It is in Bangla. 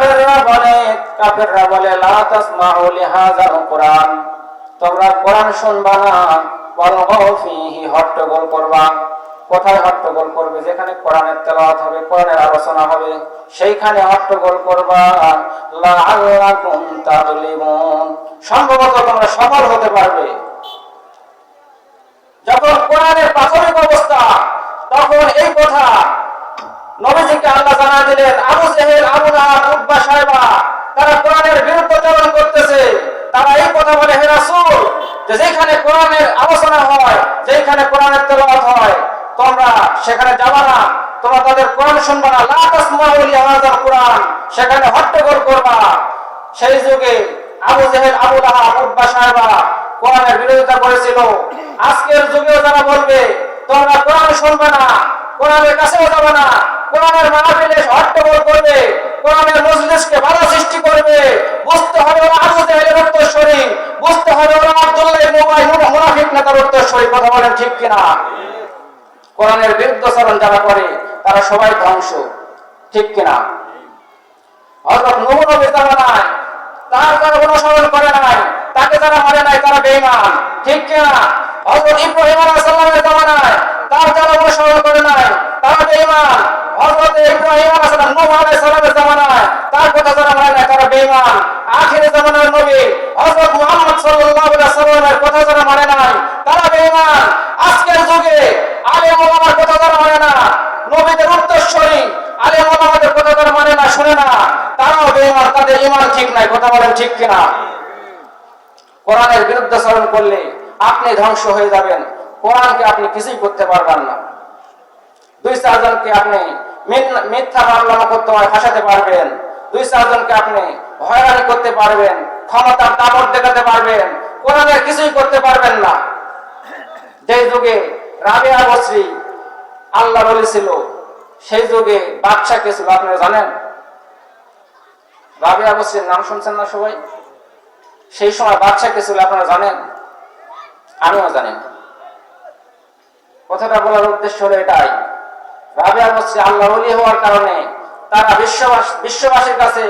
কাফেররা বলে কাফেররা বলে, লা তাসমাউ লিহাযাল কুরআন। তোমরা কোরআন শুনবা না ওয়ালগাউ ফীহি হট্টগোল করবা। কোথায় হট্টগোল করবে? যেখানে কোরআনের তেলাওয়াত হবে, কোরআনের আলোচনা হবে, সেইখানে হট্টগোল করবা। লাআল্লাকুম তাগলিবুন। সম্ভবত তোমরা সফল হতে পারবে। যখন কোরআনের প্রাথমিক অবস্থা, তখন এই কথা জানা দিলেন Abu Jahl, Abu Lahab Utba সাহেবা, তারা কোরআনের বিরুদ্ধাচরণ করতেছে। তারা এই কথা বলে, হে রাসূল, যে যেখানে কোরআনের আলোচনা হয়, যেখানে কোরআনের তেলাওয়াত হয়, তোমরা সেখানে যাবা না। তোমরা তাদের কোরআন শুনবা না। লা তাসমাউ লিহাযাল কোরআন, সেখানে হট্টগোল করবা। সেই যুগে Abu Jahl, Abu Lahab Utba সাহেবা কোরআনের বিরোধিতা করেছিল। আজকের যুগেও যারা বলবে, তোমরা কোরআন শুনবে না, কোরআনের কাছেও যাবে না কোরআনের মাহফিলে হট্টগোল করবে, কোরআনের মজলিসকে বাধা সৃষ্টি করবে। বুঝতে হবে ওরা আবু জাহেলের উত্তরস্বরী বুঝতে হবে ওরা আব্দুল্লাহ ইবনে উবাই মুনাফিক নেতার উত্তরস্বরী কথা বলেন ঠিক কিনা? কোরআনের বিরুদ্ধাচরণ যারা করে, তারা সবাই ধ্বংস, ঠিক কিনা? হযরত নূহ নবীর জামানায় তার যারা অনুসরণ করে নাই, তাকে যারা মানে নাই, তারা বেঈমান, ঠিক কিনা? হযরত ইব্রাহিম আলাইহিস সালামের জামানায় তার যারা অনুসরণ করে নাই, তারা বেঈমান। যারা মানে মানে মানে কোরআনের বিরুদ্ধাচরণ করলে আপনি ধ্বংস হয়ে যাবেন। কোরআনকে আপনি কিছুই করতে পারবেন না। দুই চারজনকে আপনি মিথ্যা- মামলা হয় ফাঁসাতে পারবেন। দুই চারজনকে আপনি হয়রানি করতে পারবেন, ক্ষমতার দাপট দেখাতে পারবেন কোরআনের কিছুই করতে পারবেন না। যে যুগে রাবিয়া বসরি আল্লাহ বলেছিল সেই যুগে বাদশা কে ছিল, আপনারা জানেন? রাবিয়া বসরির নাম শুনছেন না সবাই? সেই সময় বাদশা কে ছিল, আপনারা জানেন? আমিও জানি কথাটা বলার উদ্দেশ্য হলো এটাই। রাবিয়া মসজিদ আল্লাহ হওয়ার কারণে তারা বিশ্ববাস বিশ্ববাসীর কাছে